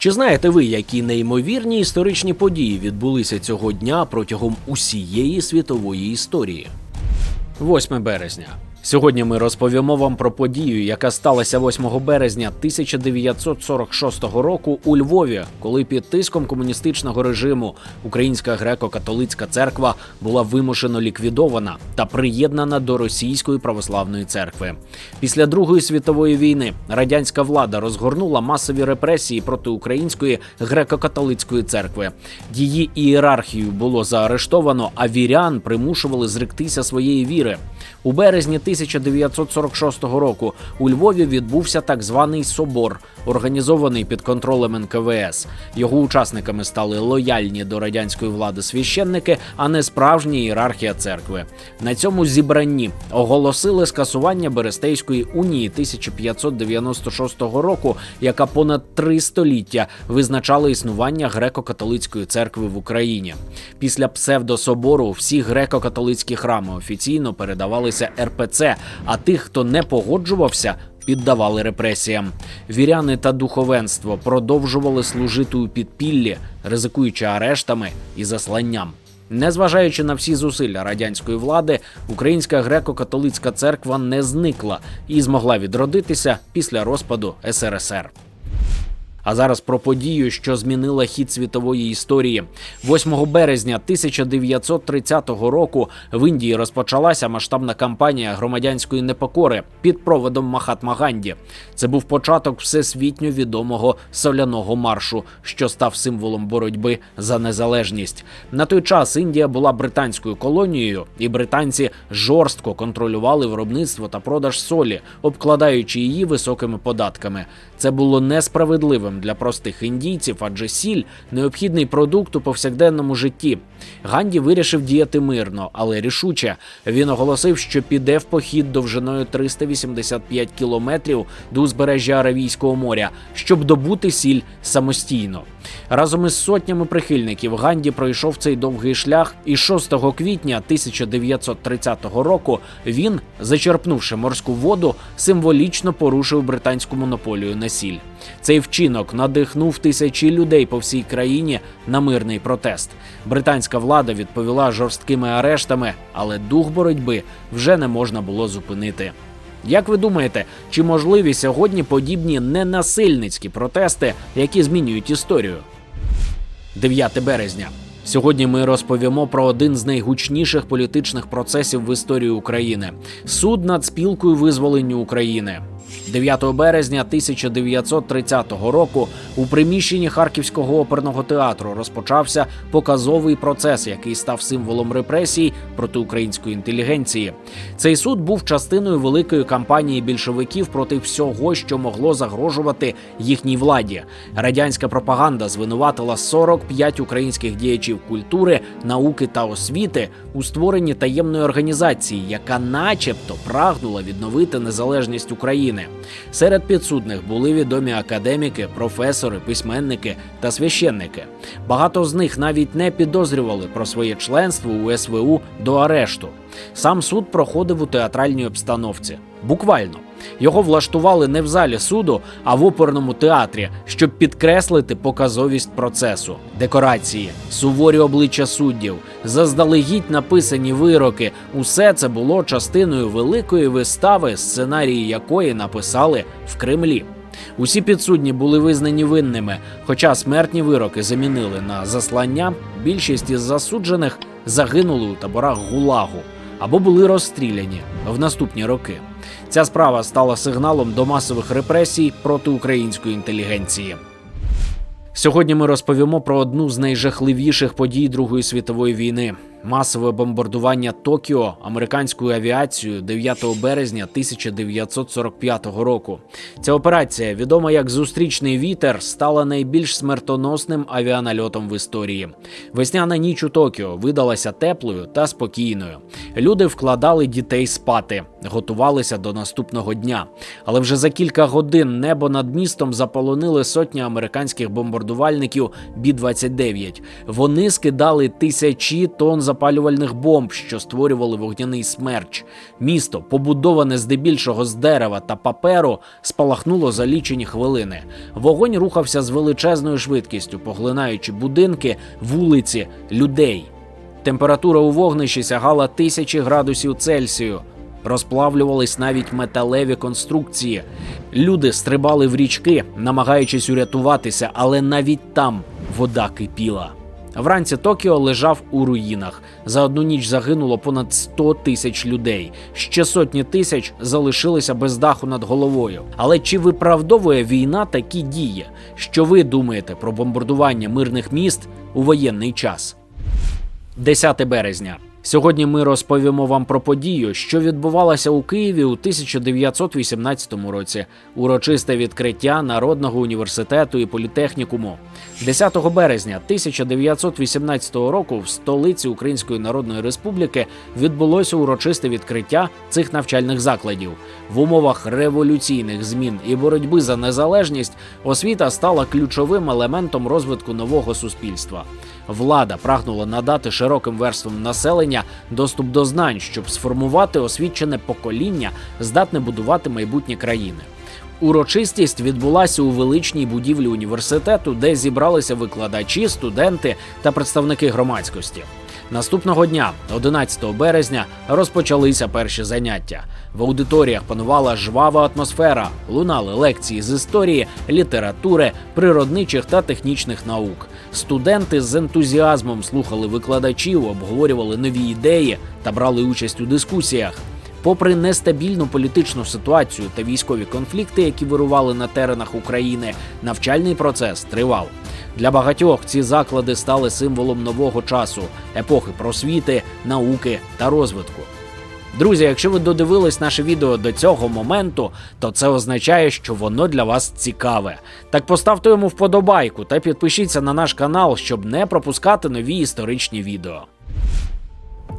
Чи знаєте ви, які неймовірні історичні події відбулися цього дня протягом усієї світової історії? 8 березня. Сьогодні ми розповімо вам про подію, яка сталася 8 березня 1946 року у Львові, коли під тиском комуністичного режиму Українська греко-католицька церква була вимушено ліквідована та приєднана до Російської православної церкви. Після Другої світової війни радянська влада розгорнула масові репресії проти Української греко-католицької церкви. Її ієрархію було заарештовано, а вірян примушували зректися своєї віри. У березні 1946 року у Львові відбувся так званий собор, організований під контролем НКВС. Його учасниками стали лояльні до радянської влади священники, а не справжня ієрархія церкви. На цьому зібранні оголосили скасування Берестейської унії 1596 року, яка понад три століття визначала існування греко-католицької церкви в Україні. Після псевдособору всі греко-католицькі храми офіційно передавалися РПЦ, а тих, хто не погоджувався, піддавали репресіям. Віряни та духовенство продовжували служити у підпіллі, ризикуючи арештами і засланням. Незважаючи на всі зусилля радянської влади, Українська греко-католицька церква не зникла і змогла відродитися після розпаду СРСР. А зараз про подію, що змінила хід світової історії. 8 березня 1930 року в Індії розпочалася масштабна кампанія громадянської непокори під проводом Махатма Ганді. Це був початок всесвітньо відомого соляного маршу, що став символом боротьби за незалежність. На той час Індія була британською колонією, і британці жорстко контролювали виробництво та продаж солі, обкладаючи її високими податками. Це було несправедливим для простих індійців, адже сіль необхідний продукт у повсякденному житті. Ганді вирішив діяти мирно, але рішуче. Він оголосив, що піде в похід довжиною 385 кілометрів до узбережжя Аравійського моря, щоб добути сіль самостійно. Разом із сотнями прихильників Ганді пройшов цей довгий шлях, і 6 квітня 1930 року він, зачерпнувши морську воду, символічно порушив британську монополію на сіль. Цей вчинок надихнув тисячі людей по всій країні на мирний протест. Британська влада відповіла жорсткими арештами, але дух боротьби вже не можна було зупинити. Як ви думаєте, чи можливі сьогодні подібні ненасильницькі протести, які змінюють історію? 9 березня. Сьогодні ми розповімо про один з найгучніших політичних процесів в історії України суд над спілкою визволенню України. 9 березня 1930 року у приміщенні Харківського оперного театру розпочався показовий процес, який став символом репресій проти української інтелігенції. Цей суд був частиною великої кампанії більшовиків проти всього, що могло загрожувати їхній владі. Радянська пропаганда звинуватила 45 українських діячів культури, науки та освіти у створенні таємної організації, яка, начебто, прагнула відновити незалежність України. Серед підсудних були відомі академіки, професори, письменники та священники. Багато з них навіть не підозрювали про своє членство у СВУ до арешту. Сам суд проходив у театральній обстановці. Буквально його влаштували не в залі суду, а в оперному театрі, щоб підкреслити показовість процесу, декорації, суворі обличчя суддів, заздалегідь написані вироки. Усе це було частиною великої вистави, сценарії якої написали в Кремлі. Усі підсудні були визнані винними, хоча смертні вироки замінили на заслання. Більшість із засуджених загинули у таборах гулагу або були розстріляні в наступні роки. Ця справа стала сигналом до масових репресій проти української інтелігенції. Сьогодні ми розповімо про одну з найжахливіших подій Другої світової війни масове бомбардування Токіо американською авіацією 9 березня 1945 року. Ця операція, відома як зустрічний вітер, стала найбільш смертоносним авіанальотом в історії. Весняна ніч у Токіо видалася теплою та спокійною. Люди вкладали дітей спати, готувалися до наступного дня. Але вже за кілька годин небо над містом заполонили сотні американських бомбардувальників Бі 29 Вони скидали тисячі тонн самозапалювальних бомб, що створювали вогняний смерч. Місто, побудоване здебільшого з дерева та паперу, спалахнуло за лічені хвилини. Вогонь рухався з величезною швидкістю, поглинаючи будинки, вулиці, людей. Температура у вогнищі сягала тисячі градусів Цельсію. Розплавлювались навіть металеві конструкції. Люди стрибали в річки, намагаючись урятуватися, але навіть там вода кипіла. Вранці Токіо лежав у руїнах. За одну ніч загинуло понад 100 тисяч людей. Ще сотні тисяч залишилися без даху над головою. Але чи виправдовує війна такі дії? Що ви думаєте про бомбардування мирних міст у воєнний час? 10 березня. Сьогодні ми розповімо вам про подію, що відбувалася у Києві у 1918 році. Урочисте відкриття Народного університету і політехнікуму. 10 березня 1918 року в столиці Української Народної Республіки відбулося урочисте відкриття цих навчальних закладів. В умовах революційних змін і боротьби за незалежність освіта стала ключовим елементом розвитку нового суспільства. Влада прагнула надати широким верствам населення доступ до знань, щоб сформувати освічене покоління, здатне будувати майбутнє країни. Урочистість відбулася у величній будівлі університету, де зібралися викладачі, студенти та представники громадськості. Наступного дня, 11 березня, розпочалися перші заняття. В аудиторіях панувала жвава атмосфера, лунали лекції з історії, літератури, природничих та технічних наук. Студенти з ентузіазмом слухали викладачів, обговорювали нові ідеї та брали участь у дискусіях. Попри нестабільну політичну ситуацію та військові конфлікти, які вирували на теренах України, навчальний процес тривав. Для багатьох ці заклади стали символом нового часу, епохи просвіти, науки та розвитку. Друзі, якщо ви додивились наше відео до цього моменту, то це означає, що воно для вас цікаве. Так поставте йому вподобайку та підпишіться на наш канал, щоб не пропускати нові історичні відео.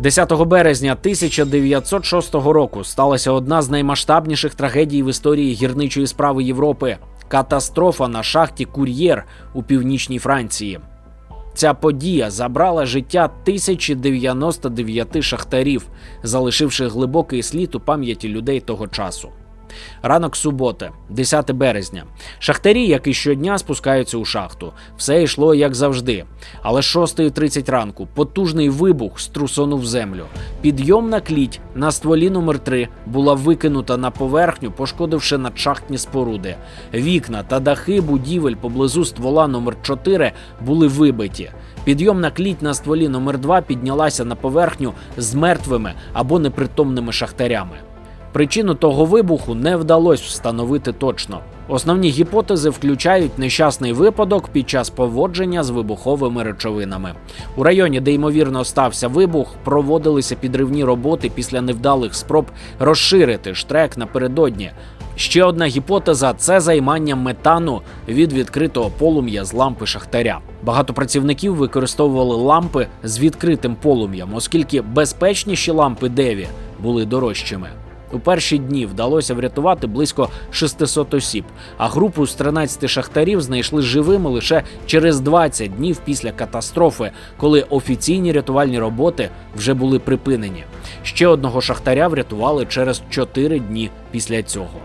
10 березня 1906 року сталася одна з наймасштабніших трагедій в історії гірничої справи Європи катастрофа на шахті Кур'єр у північній Франції. Ця подія забрала життя 1099 шахтарів, залишивши глибокий слід у пам'яті людей того часу. Ранок суботи, 10 березня. Шахтарі, як і щодня, спускаються у шахту. Все йшло як завжди. Але 6.30 ранку потужний вибух струсонув землю. Підйомна кліть на стволі номер 3 була викинута на поверхню, пошкодивши надшахтні споруди. Вікна та дахи будівель поблизу ствола номер 4 були вибиті. Підйомна кліть на стволі номер 2 піднялася на поверхню з мертвими або непритомними шахтарями. Причину того вибуху не вдалося встановити точно. Основні гіпотези включають нещасний випадок під час поводження з вибуховими речовинами. У районі, де ймовірно стався вибух, проводилися підривні роботи після невдалих спроб розширити штрек напередодні. Ще одна гіпотеза це займання метану від відкритого полум'я з лампи шахтаря. Багато працівників використовували лампи з відкритим полум'ям, оскільки безпечніші лампи Деві були дорожчими. У перші дні вдалося врятувати близько 600 осіб, а групу з 13 шахтарів знайшли живими лише через 20 днів після катастрофи, коли офіційні рятувальні роботи вже були припинені. Ще одного шахтаря врятували через 4 дні після цього.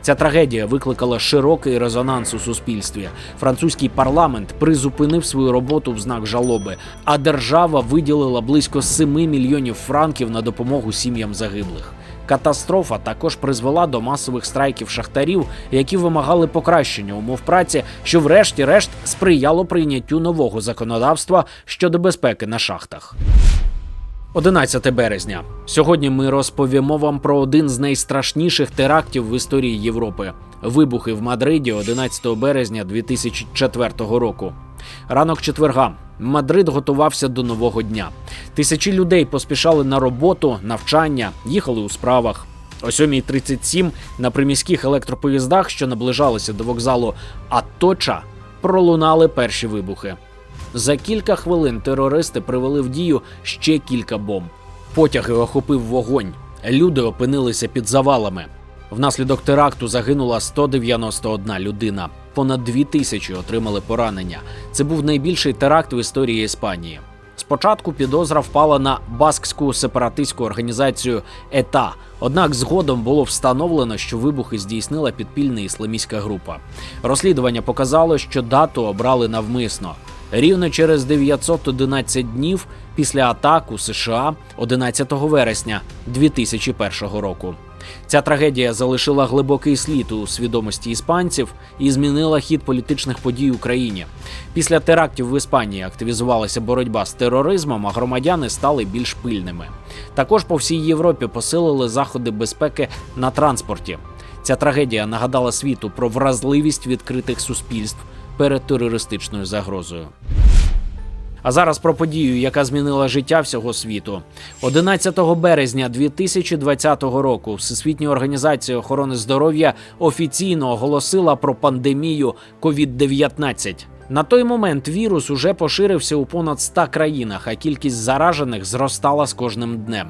Ця трагедія викликала широкий резонанс у суспільстві. Французький парламент призупинив свою роботу в знак жалоби, а держава виділила близько 7 мільйонів франків на допомогу сім'ям загиблих. Катастрофа також призвела до масових страйків шахтарів, які вимагали покращення умов праці, що, врешті-решт, сприяло прийняттю нового законодавства щодо безпеки на шахтах. 11 березня. Сьогодні ми розповімо вам про один з найстрашніших терактів в історії Європи вибухи в Мадриді 11 березня 2004 року. Ранок четверга. Мадрид готувався до нового дня. Тисячі людей поспішали на роботу, навчання, їхали у справах. О 7.37 на приміських електропоїздах, що наближалися до вокзалу Аточа, пролунали перші вибухи. За кілька хвилин терористи привели в дію ще кілька бомб. Потяги охопив вогонь. Люди опинилися під завалами. Внаслідок теракту загинула 191 людина. Понад дві тисячі отримали поранення. Це був найбільший теракт в історії Іспанії. Спочатку підозра впала на баскську сепаратистську організацію ЕТА. Однак згодом було встановлено, що вибухи здійснила підпільна ісламістська група. Розслідування показало, що дату обрали навмисно. Рівно через 911 днів після атак у США 11 вересня 2001 року. Ця трагедія залишила глибокий слід у свідомості іспанців і змінила хід політичних подій в Україні. Після терактів в Іспанії активізувалася боротьба з тероризмом, а громадяни стали більш пильними. Також по всій Європі посилили заходи безпеки на транспорті. Ця трагедія нагадала світу про вразливість відкритих суспільств перед терористичною загрозою. А зараз про подію, яка змінила життя всього світу. 11 березня 2020 року Всесвітня організація охорони здоров'я офіційно оголосила про пандемію COVID-19. На той момент вірус уже поширився у понад 100 країнах, а кількість заражених зростала з кожним днем.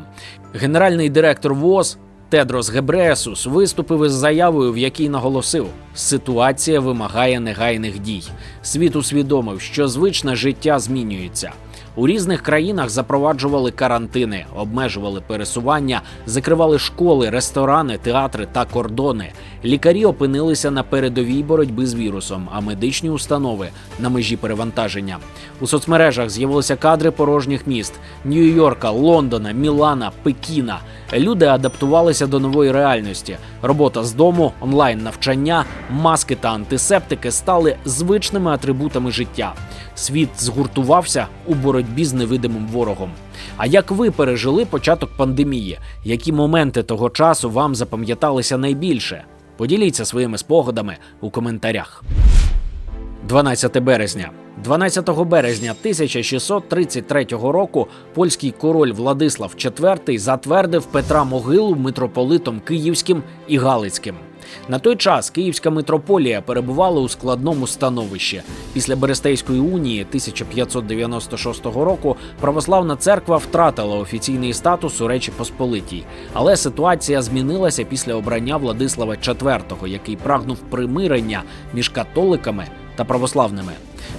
Генеральний директор ВОЗ Тедрос Гебреєсус виступив із заявою, в якій наголосив, ситуація вимагає негайних дій. Світ усвідомив, що звичне життя змінюється. У різних країнах запроваджували карантини, обмежували пересування, закривали школи, ресторани, театри та кордони. Лікарі опинилися на передовій боротьби з вірусом, а медичні установи на межі перевантаження. У соцмережах з'явилися кадри порожніх міст Нью-Йорка, Лондона, Мілана, Пекіна. Люди адаптувалися до нової реальності. Робота з дому, онлайн навчання, маски та антисептики стали звичними атрибутами життя. Світ згуртувався у боротьбі з невидимим ворогом. А як ви пережили початок пандемії? Які моменти того часу вам запам'яталися найбільше? Поділіться своїми спогадами у коментарях. 12 березня. 12 березня 1633 року польський король Владислав IV затвердив Петра Могилу митрополитом Київським і Галицьким. На той час Київська митрополія перебувала у складному становищі. Після Берестейської унії 1596 року православна церква втратила офіційний статус у Речі Посполитій. Але ситуація змінилася після обрання Владислава IV, який прагнув примирення між католиками та православними.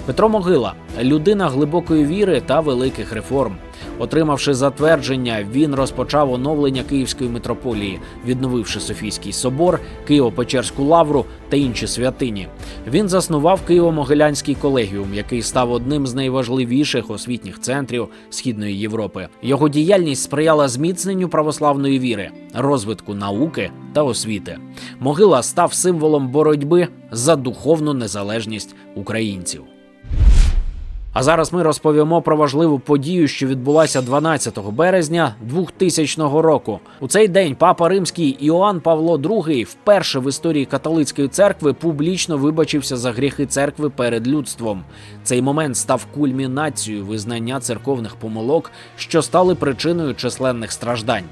Петро Могила людина глибокої віри та великих реформ. Отримавши затвердження, він розпочав оновлення Київської митрополії, відновивши Софійський собор, Києво-Печерську лавру та інші святині. Він заснував Києво-Могилянський колегіум, який став одним з найважливіших освітніх центрів Східної Європи. Його діяльність сприяла зміцненню православної віри, розвитку науки та освіти. Могила став символом боротьби за духовну незалежність українців. А зараз ми розповімо про важливу подію, що відбулася 12 березня 2000 року. У цей день папа римський Іоанн Павло II вперше в історії католицької церкви публічно вибачився за гріхи церкви перед людством. Цей момент став кульмінацією визнання церковних помилок, що стали причиною численних страждань.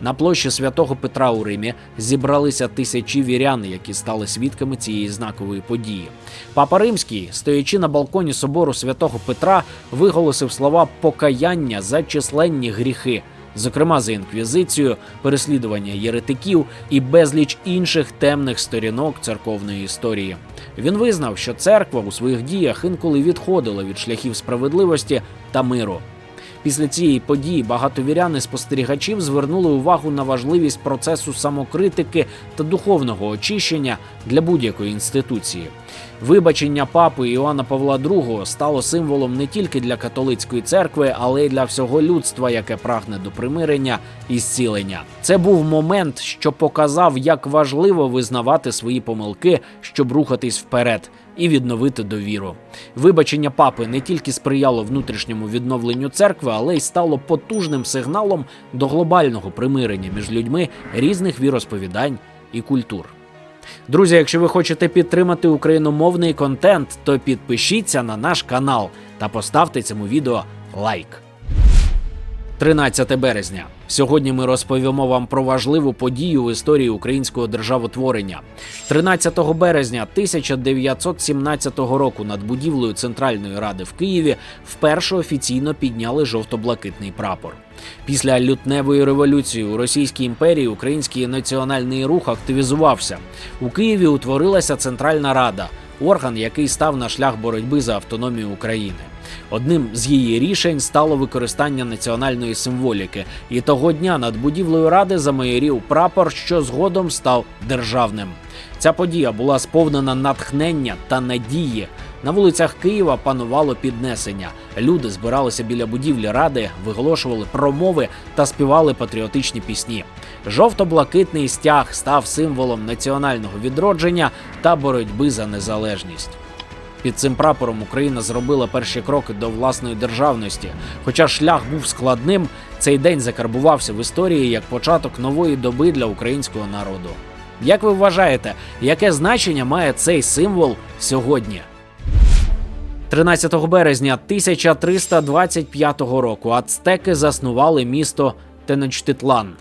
На площі святого Петра у Римі зібралися тисячі вірян, які стали свідками цієї знакової події. Папа Римський, стоячи на балконі собору святого Петра, виголосив слова покаяння за численні гріхи, зокрема за інквізицію, переслідування єретиків і безліч інших темних сторінок церковної історії. Він визнав, що церква у своїх діях інколи відходила від шляхів справедливості та миру. Після цієї події багато вірян і спостерігачів звернули увагу на важливість процесу самокритики та духовного очищення для будь-якої інституції. Вибачення папи Іоанна Павла II стало символом не тільки для католицької церкви, але й для всього людства, яке прагне до примирення і зцілення. Це був момент, що показав, як важливо визнавати свої помилки, щоб рухатись вперед і відновити довіру. Вибачення папи не тільки сприяло внутрішньому відновленню церкви, але й стало потужним сигналом до глобального примирення між людьми різних віросповідань і культур. Друзі, якщо ви хочете підтримати україномовний контент, то підпишіться на наш канал та поставте цьому відео лайк. 13 березня. Сьогодні ми розповімо вам про важливу подію в історії українського державотворення. 13 березня 1917 року над будівлею Центральної ради в Києві вперше офіційно підняли жовто-блакитний прапор. Після лютневої революції у Російській імперії український національний рух активізувався. У Києві утворилася Центральна Рада, орган, який став на шлях боротьби за автономію України. Одним з її рішень стало використання національної символіки, і того дня над будівлею ради замайорів прапор, що згодом став державним. Ця подія була сповнена натхнення та надії. На вулицях Києва панувало піднесення. Люди збиралися біля будівлі ради, виголошували промови та співали патріотичні пісні. Жовто-блакитний стяг став символом національного відродження та боротьби за незалежність. Під цим прапором Україна зробила перші кроки до власної державності. Хоча шлях був складним, цей день закарбувався в історії як початок нової доби для українського народу. Як ви вважаєте, яке значення має цей символ сьогодні? 13 березня 1325 року ацтеки заснували місто Теночтитлан,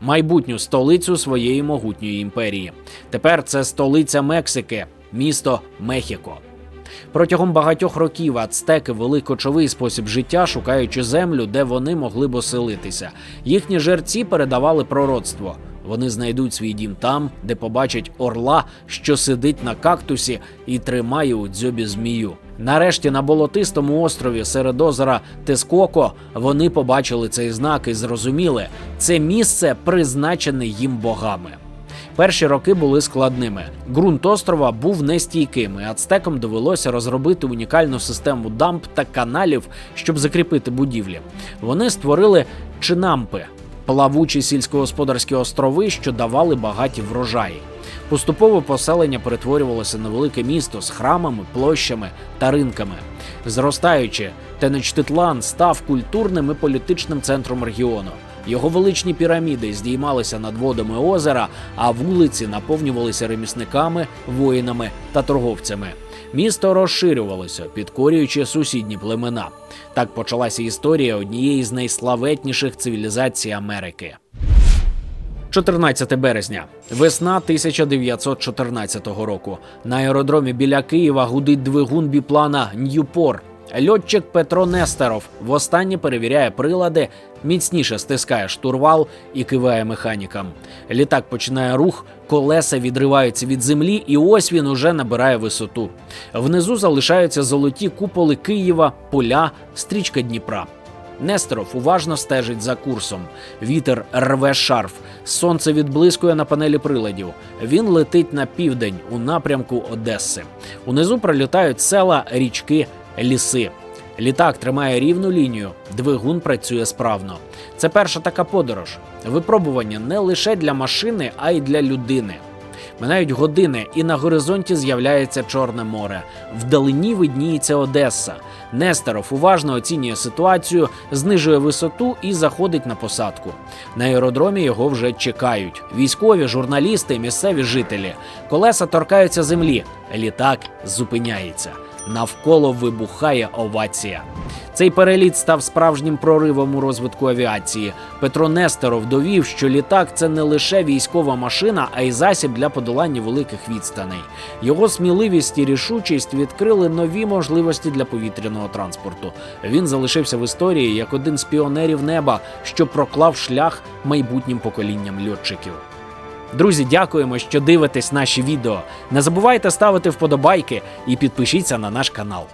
майбутню столицю своєї могутньої імперії. Тепер це столиця Мексики, місто Мехіко. Протягом багатьох років ацтеки вели кочовий спосіб життя, шукаючи землю, де вони могли б оселитися. Їхні жерці передавали пророцтво. Вони знайдуть свій дім там, де побачать орла, що сидить на кактусі і тримає у дзьобі змію. Нарешті на болотистому острові серед озера Тескоко вони побачили цей знак і зрозуміли, це місце призначене їм богами. Перші роки були складними. Ґрунт острова був нестійким, і ацтекам довелося розробити унікальну систему дамб та каналів, щоб закріпити будівлі. Вони створили чинампи плавучі сільськогосподарські острови, що давали багаті врожаї. Поступово поселення перетворювалося на велике місто з храмами, площами та ринками. Зростаючи, Тенечтитлан став культурним і політичним центром регіону. Його величні піраміди здіймалися над водами озера, а вулиці наповнювалися ремісниками, воїнами та торговцями. Місто розширювалося, підкорюючи сусідні племена. Так почалася історія однієї з найславетніших цивілізацій Америки. 14 березня, весна 1914 року. На аеродромі біля Києва гудить двигун біплана Ньюпор. Льотчик Петро Нестеров востаннє перевіряє прилади, міцніше стискає штурвал і киває механікам. Літак починає рух, колеса відриваються від землі, і ось він уже набирає висоту. Внизу залишаються золоті куполи Києва, поля, стрічка Дніпра. Нестеров уважно стежить за курсом. Вітер рве шарф, сонце відблискує на панелі приладів. Він летить на південь у напрямку Одеси. Унизу пролітають села, річки, ліси. Літак тримає рівну лінію, двигун працює справно. Це перша така подорож. Випробування не лише для машини, а й для людини. Минають години, і на горизонті з'являється Чорне море. Вдалині видніється Одеса. Нестеров уважно оцінює ситуацію, знижує висоту і заходить на посадку. На аеродромі його вже чекають: військові, журналісти, місцеві жителі. Колеса торкаються землі. Літак зупиняється. Навколо вибухає овація. Цей переліт став справжнім проривом у розвитку авіації. Петро Нестеров довів, що літак це не лише військова машина, а й засіб для подолання великих відстаней. Його сміливість і рішучість відкрили нові можливості для повітряного транспорту. Він залишився в історії як один з піонерів неба, що проклав шлях майбутнім поколінням льотчиків. Друзі, дякуємо, що дивитесь наші відео. Не забувайте ставити вподобайки і підпишіться на наш канал.